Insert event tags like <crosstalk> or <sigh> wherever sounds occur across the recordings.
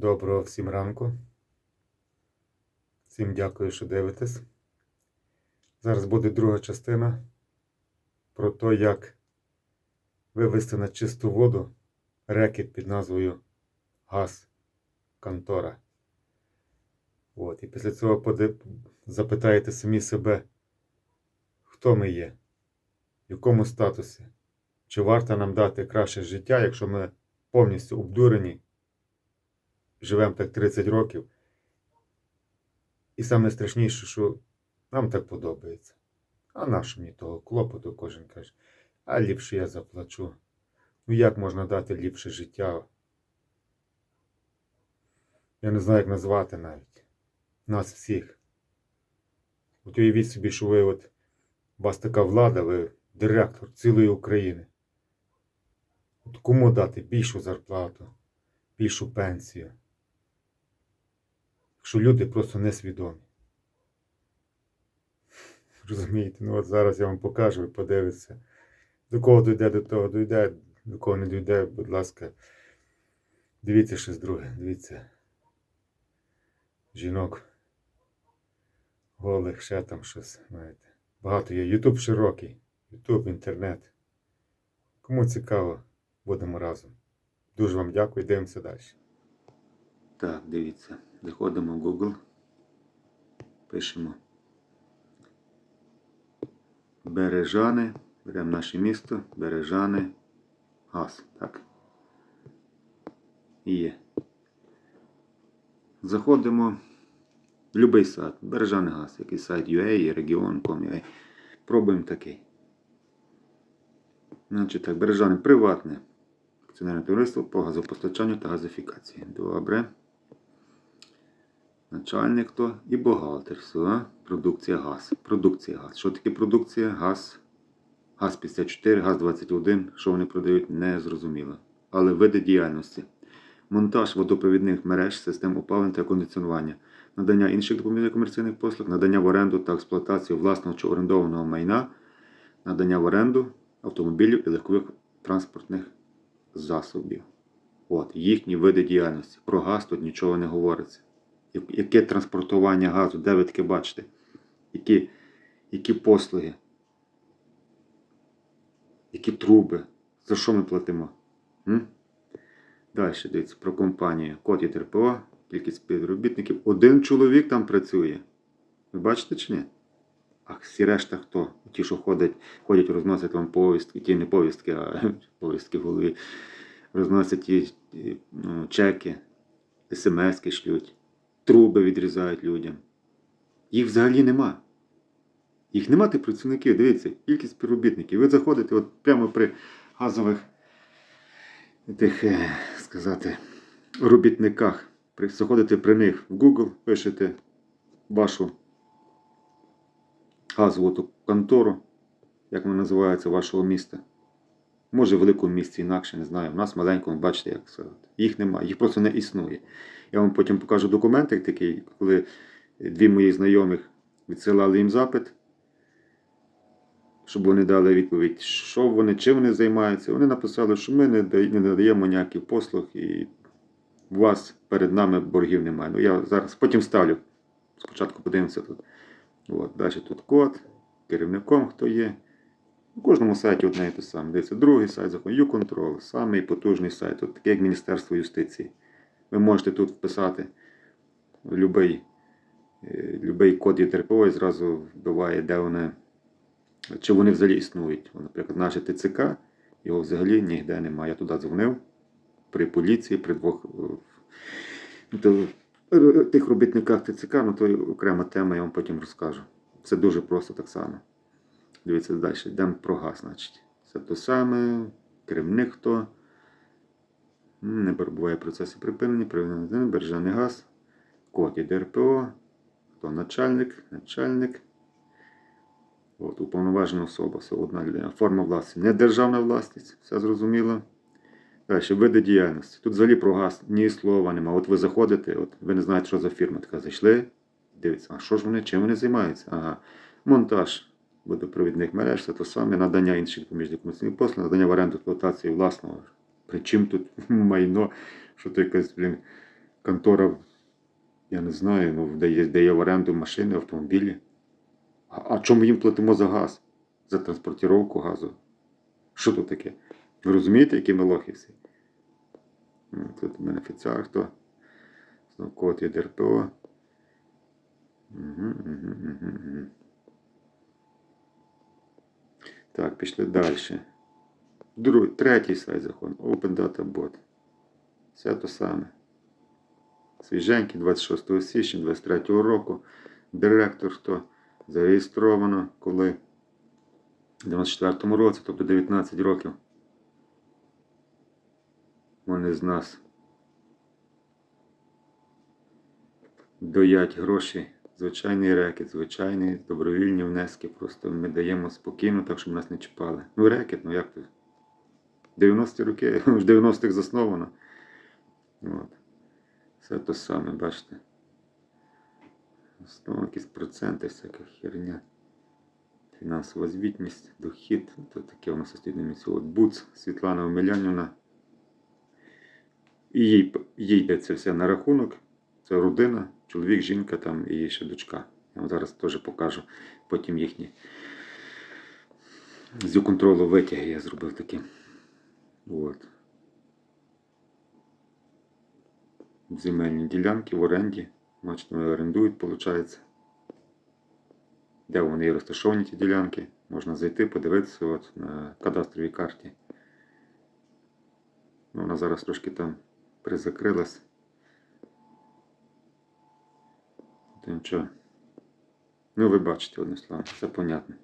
Доброго всім ранку. Всім дякую, що дивитесь. Зараз буде друга частина про те, як вивести на чисту воду рекет під назвою Газ Контора. От, і після цього запитаєте самі себе, хто ми є, в якому статусі, чи варто нам дати краще життя, якщо ми повністю обдурені живемо так 30 років. І саме страшніше, що нам так подобається. А нащо мені того клопоту, кожен каже, а ліпше я заплачу. Ну як можна дати ліпше життя? Я не знаю, як назвати навіть. Нас всіх. От уявіть собі, що ви от, у вас така влада, ви директор цілої України. От кому дати більшу зарплату, більшу пенсію? Якщо люди просто несвідомі. <laughs> Розумієте, ну от зараз я вам покажу, ви подивитеся. До кого дійде, до того дійде, до кого не дійде, будь ласка, дивіться щось друге, дивіться. Жінок. Голих, ще там щось, знаєте. Багато є. Ютуб широкий. Ютуб, інтернет. Кому цікаво, будемо разом. Дуже вам дякую, дивимося далі. Так, дивіться. Заходимо в Google. Пишемо. Бережани. Беремо наше місто. Бережани. Газ. Так. І є. Заходимо в будь-який сайт. Бережани газ. Який сайт UA, регіон.com.ua. Пробуємо такий. Значить так, Бережани приватне. Акціонерне товариство по газопостачанню та газифікації. Добре. Начальник хто і бухгалтер. Все. Продукція газ. Продукція газ. Що таке продукція? Газ. Газ 54, газ 21. Що вони продають, не зрозуміло. Але види діяльності. Монтаж водопровідних мереж, систем опалення та кондиціонування, надання інших допоміжних комерційних послуг, надання в оренду та експлуатацію власного чи орендованого майна, надання в оренду автомобілів і легкових транспортних засобів. От, їхні види діяльності. Про газ тут нічого не говориться. Яке транспортування газу, де ви таке бачите? Які, які послуги? Які труби? За що ми платимо? М? Далі дивіться про компанію. Код і РПО, кількість співробітників. Один чоловік там працює. Ви бачите чи ні? А всі решта хто? Ті, що ходять, ходять, розносять вам повістки, ті не повістки, а <laughs> повістки в голові. Розносять ті, ті, ну, чеки, смски шлють, труби відрізають людям. Їх взагалі нема. Їх нема тих працівників. Дивіться, кількість співробітників. Ви заходите от прямо при газових тих, е, сказати, робітниках. Заходите при них в Google, пишете вашу газову контору, як вона називається, вашого міста. Може, в великому місті інакше, не знаю. У нас маленькому, бачите, як сказати. Їх немає, їх просто не існує. Я вам потім покажу документик такий, коли дві мої знайомих відсилали їм запит, щоб вони дали відповідь, що вони, чим вони займаються. Вони написали, що ми не надаємо ніяких послуг і у вас перед нами боргів немає. Ну я зараз потім ставлю. Спочатку подивимося тут. От, далі тут код, керівником хто є. У кожному сайті одне і те саме. Дивіться, другий сайт закон YouControl, самий потужний сайт, от такий як Міністерство юстиції. Ви можете тут вписати любий, е, любий код ЄТРПО і зразу вбиває, де вони, чи вони взагалі існують. Наприклад, наше ТЦК, його взагалі ніде немає. Я туди дзвонив при поліції, при двох е, ну, е, тих робітниках ТЦК, ну то окрема тема, я вам потім розкажу. Це дуже просто так само. Дивіться далі. Йдемо про газ, значить. Це те саме, керівник хто. Не перебуває в процесі припинення, припинення бержаний газ, код ДРПО, хто начальник, начальник. От, уповноважена особа, все одна людина. Форма власності. Не державна власність, все зрозуміло. Далі, види діяльності. Тут взагалі про газ ні слова нема. От ви заходите, от ви не знаєте, що за фірма. Така зайшли, дивіться, а що ж вони, чим вони займаються? Ага. Монтаж водопровідних мереж, це те саме, надання інших допоміжних комерційних послуг, надання в оренду експлуатації власного. При чим тут <laughs> майно, що то якась, блін, контора, я не знаю, ну, дає, дає в оренду машини, автомобілі. А, а чому їм платимо за газ? За транспортировку газу? Що тут таке? Ви розумієте, які ми лохи всі? Тут бенефіціар хто? Знов код є ДРПО. Угу, угу, угу, угу. Так, пішли далі. Другий, третій сайт заходимо. Open Data Bot. Все то саме. Свіженький 26 січня 23 року. Директор хто зареєстровано коли? В 94 році, тобто 19 років. Вони з нас доять гроші. Звичайний рекет, звичайні добровільні внески. Просто ми даємо спокійно, так щоб нас не чіпали. Ну, рекет, ну як то? 90-ті роки, <laughs> в 90-х засновано. От. Все то саме, бачите. Знову якісь проценти, всяка херня. Фінансова звітність, дохід. То таке у нас останнє місце. От Буц, Світлана Омелянівна. І їй, їй йде це все на рахунок. Це родина, чоловік, жінка там і ще дочка. Я вам зараз теж покажу. Потім їхні. З контролу витяги я зробив такі. От. Земельні ділянки в оренді. Бачите, вони орендують, виходить. Де вони розташовані ті ділянки. Можна зайти, подивитися от, на кадастровій карті. Ну, вона зараз трошки там призакрилась. То нічого. Ну, ви бачите, одне слово, все понятно.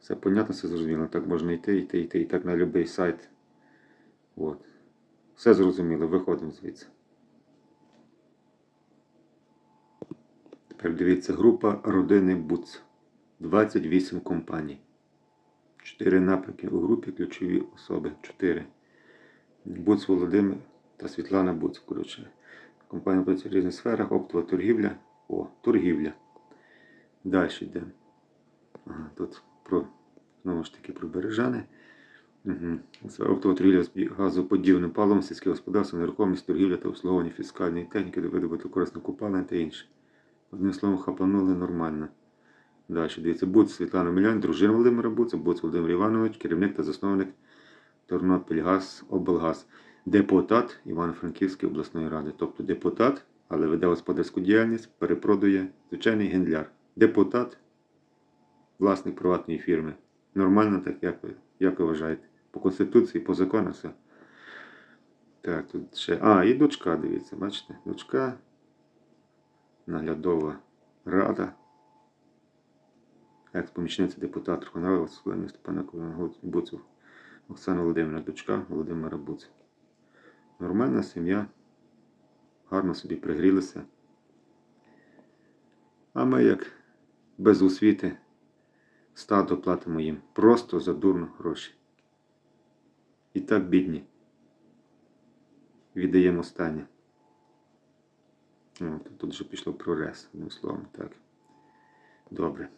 Все понятно, все зрозуміло. Так можна йти, йти, йти, і так на будь-який сайт. От. Все зрозуміло, виходимо звідси. Тепер дивіться, група родини Буц. 28 компаній. 4 напрямки у групі ключові особи. 4. Буц Володимир та Світлана Буц. Коротше. Компанія працює в різних сферах, оптова торгівля. О, торгівля. Далі йдемо. Ага, тут про, знову ж таки про бережани. Угу. Оптова торгівля з газоподібним паливом, сільське господарство, нерухомість, торгівля та обслуговування фіскальної техніки до видобутку корисного купалення та інше. Одним словом, хапанули нормально. Далі, дивіться, Буц Світлана Мілян, дружина Володимира Буца, Буц Володимир Іванович, керівник та засновник Тернопільгаз, облгаз, депутат Івано-Франківської обласної ради. Тобто депутат, але веде господарську діяльність, перепродує звичайний гендляр. Депутат, власник приватної фірми. Нормально так, як ви, як ви вважаєте? По Конституції, по закону все. Так, тут ще. А, і дочка, дивіться, бачите? Дочка, наглядова рада, екс-помічниця депутата Верховної Ради Степана Буцев, Оксана Володимирівна, дочка Володимира Буцев. Нормальна сім'я, гарно собі пригрілися. А ми, як без освіти, стадо платимо їм просто за дурно гроші. І так бідні. Віддаємо останнє. О, тут, вже пішло прорез, одним словом, так. Добре.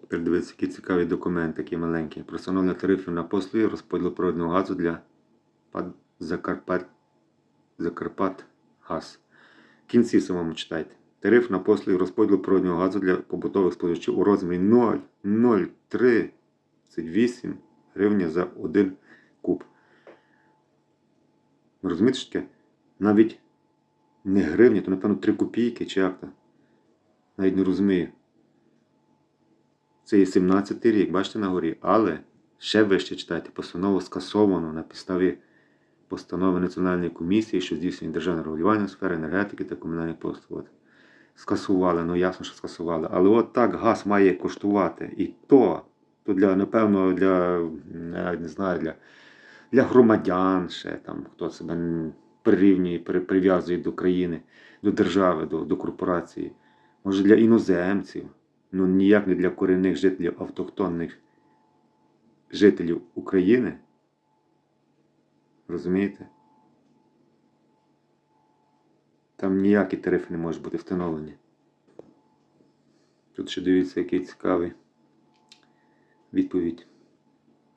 Тепер дивіться, які цікаві документи, такі маленькі. Про встановлення тарифів на послуги розподілу природного газу для Пад- Закарпат... Газ. В кінці самому читайте. Тариф на послуги розподілу природного газу для побутових споживачів у розмірі 0,038 гривня за один куб. Ви розумієте, що таке? Навіть не гривня, то напевно 3 копійки чи як то. Навіть не розумію. Це є 17 рік, бачите на горі. Але ще вище читайте, постанову скасовано на підставі постанови Національної комісії, що здійснює державне регулювання у сфері енергетики та комунальних послуг. Скасували, ну ясно, що скасували. Але от так газ має коштувати. І то, то для, напевно, для, не знаю, для, для громадян ще там, хто себе прирівнює, прив'язує до країни, до держави, до, до корпорації. Може для іноземців, ну ніяк не для корінних жителів автохтонних жителів України. Розумієте? Там ніякі тарифи не можуть бути встановлені. Тут ще дивіться, який цікавий відповідь.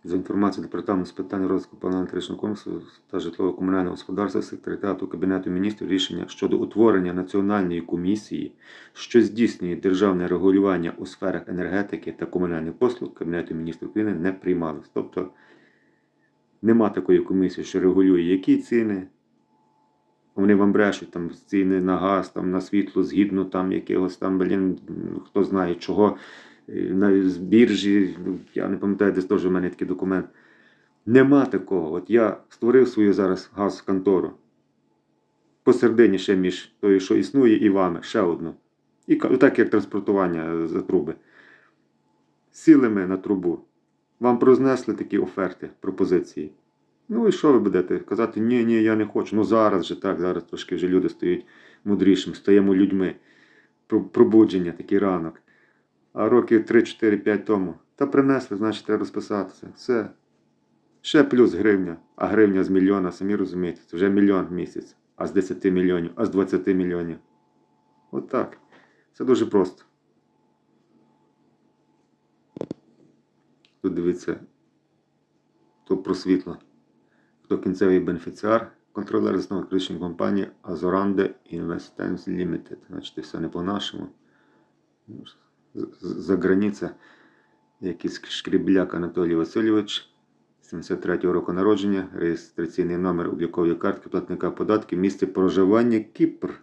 За інформацією департаменту з питань розвитку парламентаричного комплексу та житлово-комунального господарства секретаріату Кабінету міністрів рішення щодо утворення національної комісії, що здійснює державне регулювання у сферах енергетики та комунальних послуг Кабінету міністрів України не приймалось. Тобто нема такої комісії, що регулює які ціни. Вони вам брешуть там ціни на газ, там на світло, згідно там якогось там, блін, хто знає чого, е, на з біржі, я не пам'ятаю, десь теж у мене такий документ. Нема такого. От я створив свою зараз газ-контору. Посередині ще між тою, що існує, і вами, ще одну. І так як транспортування за труби. Сіли ми на трубу. Вам рознесли такі оферти, пропозиції. Ну і що ви будете? Казати, ні, ні, я не хочу. Ну зараз же так, зараз трошки вже люди стають мудрішими, стаємо людьми. Про- Пробудження, такий ранок. А років 3-4-5 тому. Та принесли, значить, треба розписатися. Все. Ще плюс гривня. А гривня з мільйона, самі розумієте, це вже мільйон в місяць. А з 10 мільйонів, а з 20 мільйонів. От так. Це дуже просто. Тут дивіться, тут про світло. Хто кінцевий бенефіціар, контролер знову кричної компанії Azorande Investments Limited. Значить, все не по-нашому. Ну, За границя якийсь шкрібляк Анатолій Васильович, 73-го року народження, реєстраційний номер облікової картки платника податків, місце проживання Кіпр.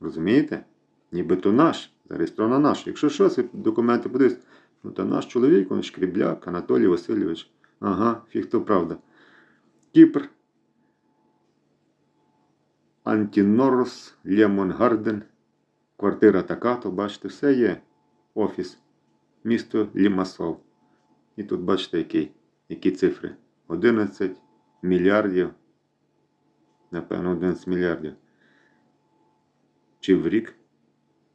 Розумієте? Нібито наш, зареєстровано наш. Якщо щось, документи подивитесь, ну то наш чоловік, він шкрібляк Анатолій Васильович. Ага, фіг то правда. Кіпр. Антінорос, Лемон Гарден, квартира така, то бачите, все є. Офіс. Місто Лімасол. І тут бачите, який, які цифри. 11 мільярдів. Напевно, 11 мільярдів. Чи в рік,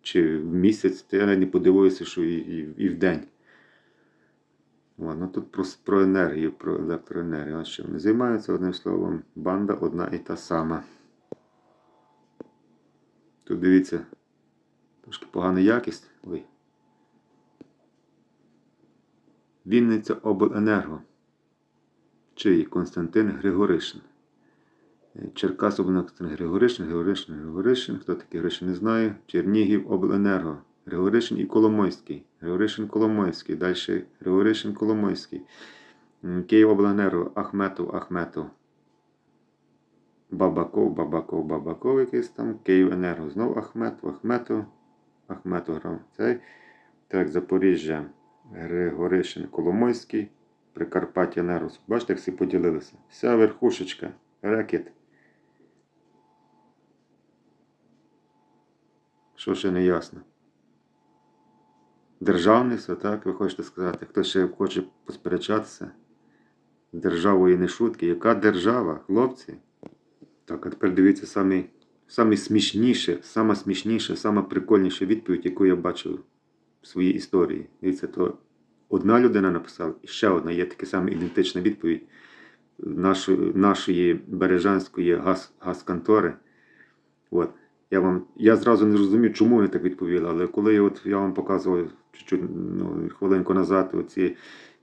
чи в місяць, то я навіть не подивуюся, що і, і, і в день. Ладно, тут про, про енергію, про електроенергію. Ось чим вони займаються, одним словом, банда одна і та сама. Тут дивіться, трошки погана якість. Ой. Вінниця Обленерго. Чий Константин Григоришин. Е, Черкас Обленерго Григоришин, Григоришин, Григоришин. Хто такий Григоришин, не знаю. Чернігів Обленерго. Григоришин і Коломойський. Григоришин Коломойський. Далі Григоришин Коломойський. М, Київ Обленерго. Ахметов, Ахметов. Бабаков, Бабаков, Бабаков якийсь там. Київ Енерго. Знов Ахметов, Ахметов. Ахметов грав. Цей. Так, Запоріжжя. Григоришин Коломойський. Прикарпаття Енерго. Бачите, як всі поділилися. Вся верхушечка. Рекет. Що ще не ясно? Державництво, так, ви хочете сказати, хто ще хоче посперечатися? Державою не шутки. Яка держава, хлопці? Так, а тепер дивіться самі, самі смішніше, сама смішніша, сама прикольніша відповідь, яку я бачив в своїй історії. Дивіться, то одна людина написала, і ще одна є така сама ідентична відповідь нашої, нашої Бережанської газ, газконтори. От. Я, вам, я зразу не зрозумів, чому вони так відповіли, але коли я, от, я вам показував чуть-чуть, ну, хвилинку назад, оці,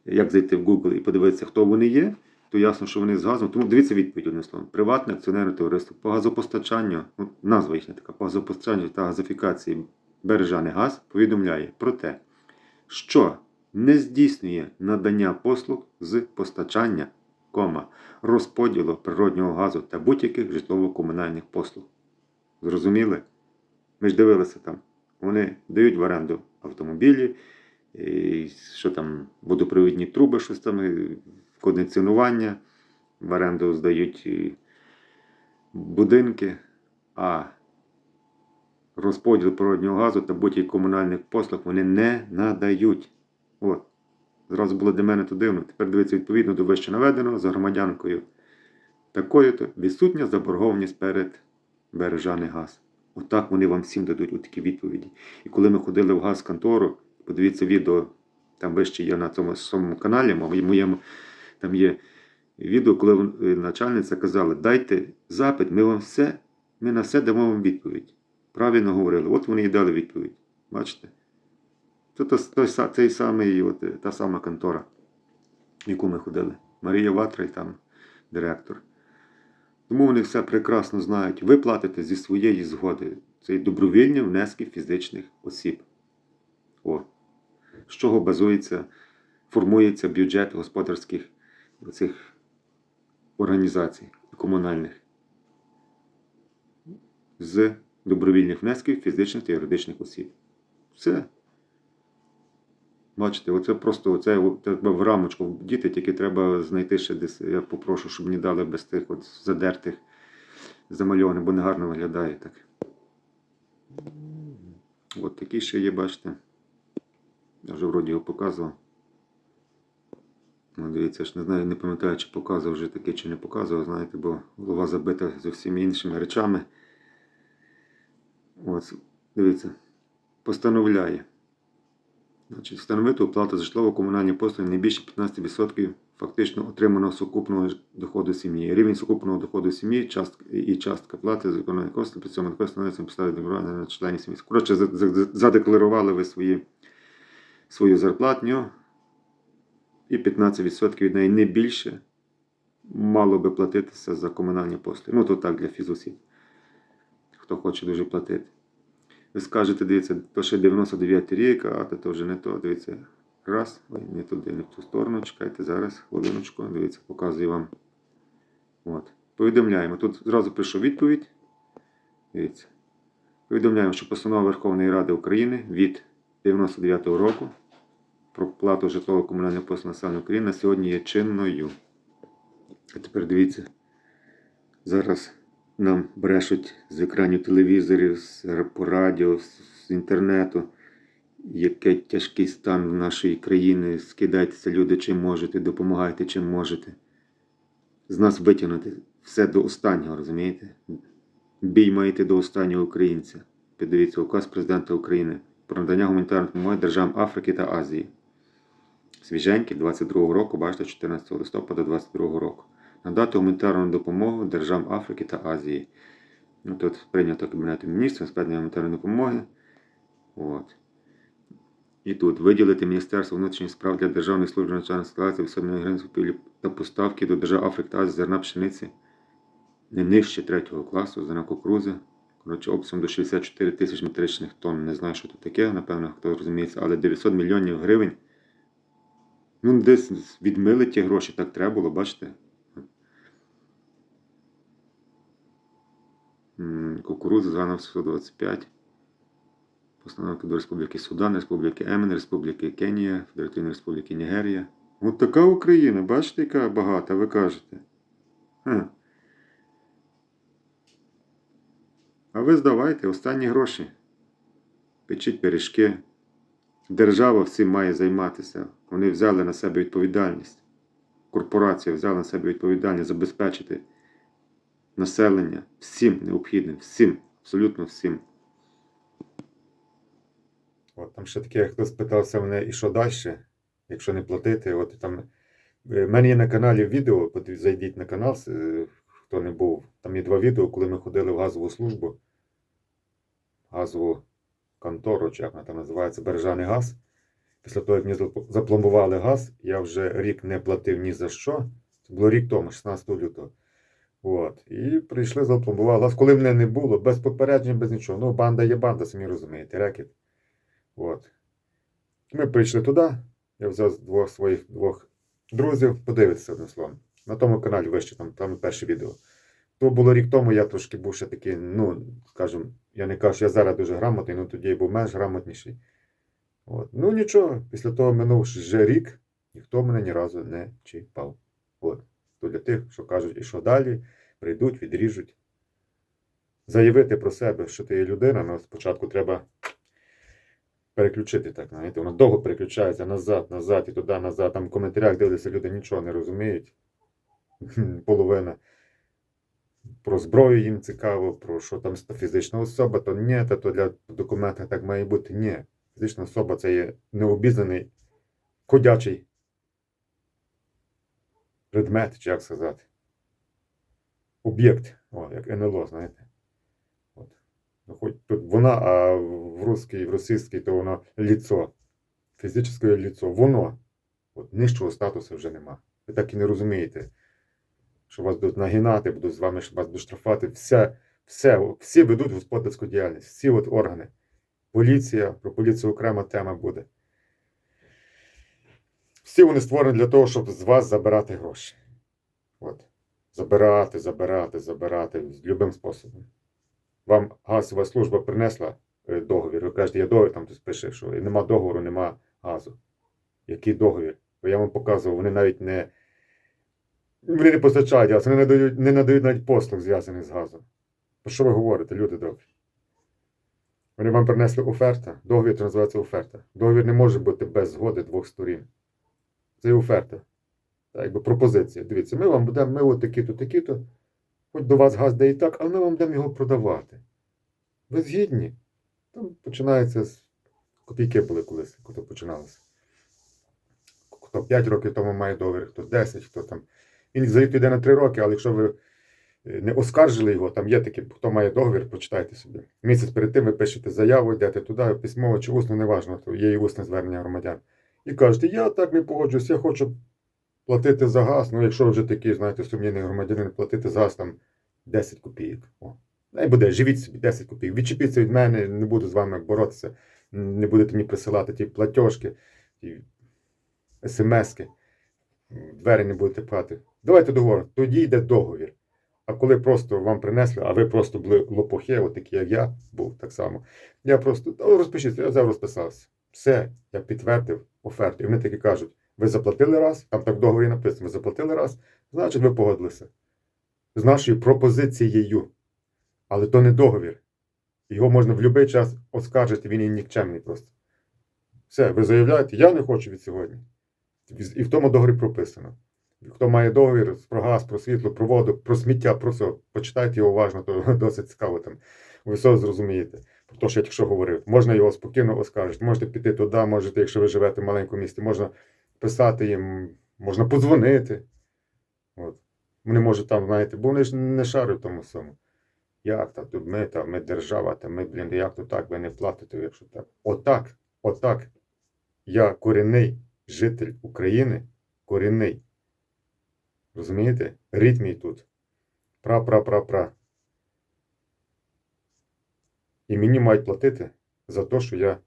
як зайти в Google і подивитися, хто вони є, то ясно, що вони з газом. Тому дивіться відповідь одним словом. Приватне акціонерне товариство по газопостачанню, ну, назва їхня така, по газопостачанню та газифікації Бережани Газ повідомляє про те, що не здійснює надання послуг з постачання, кома, розподілу природнього газу та будь-яких житлово-комунальних послуг. Зрозуміли? Ми ж дивилися там. Вони дають в оренду автомобілі, і що там, водопровідні труби, щось там, кондиціонування, в оренду здають будинки, а розподіл природнього газу та будь-яких комунальних послуг вони не надають. От. Зразу було для мене то дивно. Тепер дивіться відповідно до вище наведеного за громадянкою такою-то відсутня заборгованість перед Бережаний газ. Отак вони вам всім дадуть такі відповіді. І коли ми ходили в газ-контору, подивіться відео, там вище є на цьому самому каналі, моєму, там є відео, коли е, начальниця казала, дайте запит, ми вам все, ми на все дамо вам відповідь. Правильно говорили. От вони і дали відповідь. Бачите? Це той, той, са- самий, от, е, та сама контора. в яку ми ходили. Марія Ватра і там директор. Тому вони все прекрасно знають. Ви платите зі своєї згоди. Це і добровільні внески фізичних осіб. О. З чого базується, формується бюджет господарських цих організацій комунальних. З добровільних внесків фізичних та юридичних осіб. Все. Бачите, оце просто оце треба в рамочку діти, тільки треба знайти ще десь. Я попрошу, щоб мені дали без тих от задертих замальованих, бо негарно виглядає так. От такі ще є, бачите. Я вже вроді його показував. Ну, дивіться, ж не знаю, не пам'ятаю, чи показував вже таке, чи не показував, знаєте, бо голова забита зовсім іншими речами. От, дивіться, постановляє. Значить, встановити оплату за житлово-комунальні послуги не більше 15% фактично отриманого сукупного доходу сім'ї. Рівень сукупного доходу сім'ї частка, і частка плати за економічні кошти при цьому також становиться на підставі декларування на членів сім'ї. Коротше, за- за- задекларували ви свої, свою зарплатню і 15% від неї не більше мало би платитися за комунальні послуги. Ну, то так для фізусів, хто хоче дуже платити. Ви скажете, дивіться, то ще 99 рік, а то, то вже не то. Дивіться. Раз, не туди, не в ту сторону. Чекайте зараз, хвилиночку. Дивіться, показую вам. От. Повідомляємо. Тут зразу прийшов відповідь. Дивіться. Повідомляємо, що постанова Верховної Ради України від 99-го року про плату житлово-комунальних послуг населення України на сьогодні є чинною. А тепер дивіться. Зараз нам брешуть з екранів телевізорів, з по радіо, з, інтернету. Який тяжкий стан нашої країни. Скидайтеся, люди, чим можете, допомагайте, чим можете. З нас витягнути все до останнього, розумієте? Бій маєте до останнього українця. Подивіться, указ президента України про надання гуманітарної допомоги державам Африки та Азії. Свіженький 22 року, бачите, 14 листопада 22 року. Надати гуманітарну допомогу державам Африки та Азії. Ну, тут прийнято Кабінетом міністрів питання гуманітарної допомоги. От. І тут виділити Міністерство внутрішніх справ для Державної служби ситуації висобної гривень закупівлі та поставки до держав Африки та Азії зерна пшениці не нижче третього класу, зерна кукурузи. Коротше, обсягом до 64 тисяч метричних тонн. Не знаю, що це таке, напевно, хто розуміється, але 900 мільйонів гривень. Ну, десь відмили ті гроші, так треба було, бачите? М, Кукурудза 125. Постановки до Республіки Судан, Республіки Емен, Республіки Кенія, Федеративної Республіки Нігерія. От така Україна, бачите, яка багата, ви кажете. Ха. А ви здавайте останні гроші. Печіть пиріжки. Держава всім має займатися. Вони взяли на себе відповідальність. Корпорація взяла на себе відповідальність забезпечити населення всім необхідним, всім, абсолютно всім. От там ще таке, хтось питався мене, і що далі, якщо не платити. От там в мене є на каналі відео, зайдіть на канал, е, хто не був. Там є два відео, коли ми ходили в газову службу, газову контору, чи як вона там називається, Бережаний газ. Після того, як мені запломбували газ, я вже рік не платив ні за що. Це було рік тому, 16 лютого. От. І прийшли, запломбували газ. Коли мене не було, без попереджень, без нічого. Ну, банда є банда, самі розумієте, рекет. От. Ми прийшли туди. Я взяв двох своїх двох друзів, подивитися одним словом. На тому каналі вище, там, там перше відео. То було рік тому, я трошки був ще такий, ну, скажімо, я не кажу, що я зараз дуже грамотний, ну тоді я був менш грамотніший. От. Ну нічого, після того минув вже рік, ніхто мене ні разу не чіпав. От. То для тих, що кажуть, і що далі, прийдуть, відріжуть. Заявити про себе, що ти є людина, ну спочатку треба переключити так, знаєте, воно довго переключається назад, назад і туди, назад. Там в коментарях дивляться, люди нічого не розуміють. Половина. Про зброю їм цікаво, про що там фізична особа, то ні, та то для документа так має бути. Ні. Фізична особа це є необізнаний ходячий предмет, чи як сказати. Об'єкт, як НЛО, знаєте. От. Ну, хоч тут вона, а в русській, в російській, то воно ліцо. Фізичне ліцо. Воно. От нижчого статусу вже нема. Ви так і не розумієте, що вас будуть нагинати, будуть з вами вас будуть штрафувати. Все, всі ведуть господарську діяльність, всі от органи. Поліція, про поліцію окрема тема буде. Всі вони створені для того, щоб з вас забирати гроші. От. Забирати, забирати, забирати любим способом. Вам газова служба принесла е, договір. Ви кажете, є договір, там хтось пише, що нема договору, нема газу. Який договір? Бо я вам показував, вони навіть не. Вони не постачають газ, вони не надають, не надають навіть послуг, зв'язаних з газом. Про що ви говорите, люди добрі? Вони вам принесли оферта. Договір це називається оферта. Договір не може бути без згоди двох сторін. Це оферта. Так, якби пропозиція. Дивіться, ми вам будемо, ми от такі-то, такі-то. Хоч до вас газ де і так, але ми вам будемо його продавати. Ви згідні? Там починається з копійки були колись, коли починалося. Хто 5 років тому має договір, хто 10, хто там. Він заїв йде на 3 роки, але якщо ви е, не оскаржили його, там є такі, хто має договір, почитайте собі. Місяць перед тим ви пишете заяву, йдете туди, письмово чи усно, неважно, то є і усне звернення громадян. І кажете, я так не погоджуюсь, я хочу платити за газ. Ну, якщо ви вже такий, знаєте, сумнівний громадянин, платити за газ там 10 копійок. О. Най буде, живіть собі 10 копійок. Відчепіться від мене, не буду з вами боротися, не будете мені присилати ті платіжки, ті смски, двері не будете пхати. Давайте договор. Тоді йде договір. А коли просто вам принесли, а ви просто були лопухи, от такі, як я був так само. Я просто розпишіться, я взяв розписався. Все, я підтвердив оферту. І вони такі кажуть: ви заплатили раз, там так в договорі написано, ви заплатили раз, значить ви погодилися з нашою пропозицією. Але то не договір. Його можна в будь-який час оскаржити, він є нікчемний просто. Все, ви заявляєте, я не хочу від сьогодні. І в тому договорі прописано. Хто має договір про газ, про світло, про воду, про сміття, про все, почитайте його уважно, то <laughs> досить цікаво там. Ви все зрозумієте. Те, що я тільки що говорив. Можна його спокійно оскаржити. Можете піти туди, можете, якщо ви живете в маленькому місті, можна писати їм, можна подзвонити. От. Вони можуть там, знаєте, бо вони ж не шарять тому всьому. Як так, ми там, ми держава, та ми, блін, як то так, ви не платите, якщо так. Отак, отак. Я корінний житель України, корінний. Розумієте? Рід мій тут. Пра-пра-пра-пра. І мені мають платити за те, що я.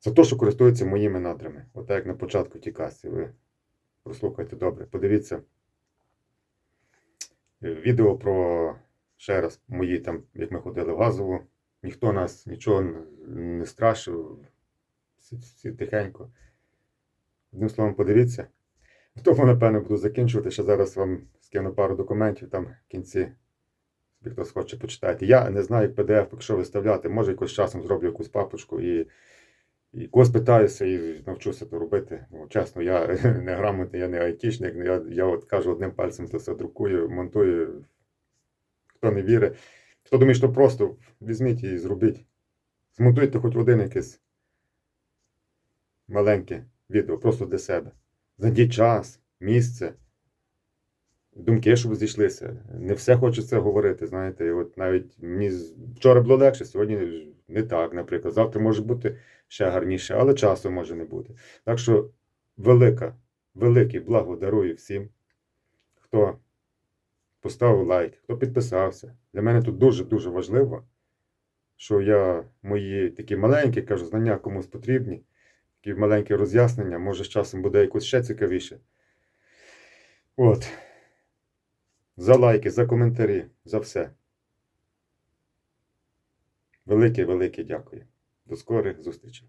За те, що користуються моїми надрами. Отак, як на початку ті касті. Ви прослухайте добре. Подивіться е, відео про ще раз мої там, як ми ходили в газову. Ніхто нас нічого не страшив. Всі, всі тихенько. Одним словом, подивіться. Тому, напевно, буду закінчувати. Ще зараз вам скину пару документів там в кінці. Собі хтось хоче почитати. Я не знаю, як PDF, якщо виставляти, може якось часом зроблю якусь папочку і, і когось питаюся і навчуся то робити. Ну, чесно, я <laughs> не грамотний, я не айтішник. Я, я от кажу одним пальцем це все друкую, монтую. Хто не вірить. Хто думає, що просто візьміть і зробіть. Змонтуйте хоч один якийсь маленьке відео, просто для себе. Знайдіть час, місце, думки, щоб зійшлися. Не все хочеться говорити, знаєте. І от навіть мені вчора було легше, сьогодні не так, наприклад. Завтра може бути ще гарніше, але часу може не бути. Так що велика, великий благо дарую всім, хто поставив лайк, хто підписався. Для мене тут дуже-дуже важливо, що я мої такі маленькі, кажу, знання комусь потрібні такі маленькі роз'яснення, може з часом буде якось ще цікавіше. От. За лайки, за коментарі, за все. Велике, велике дякую. До скорих зустрічей.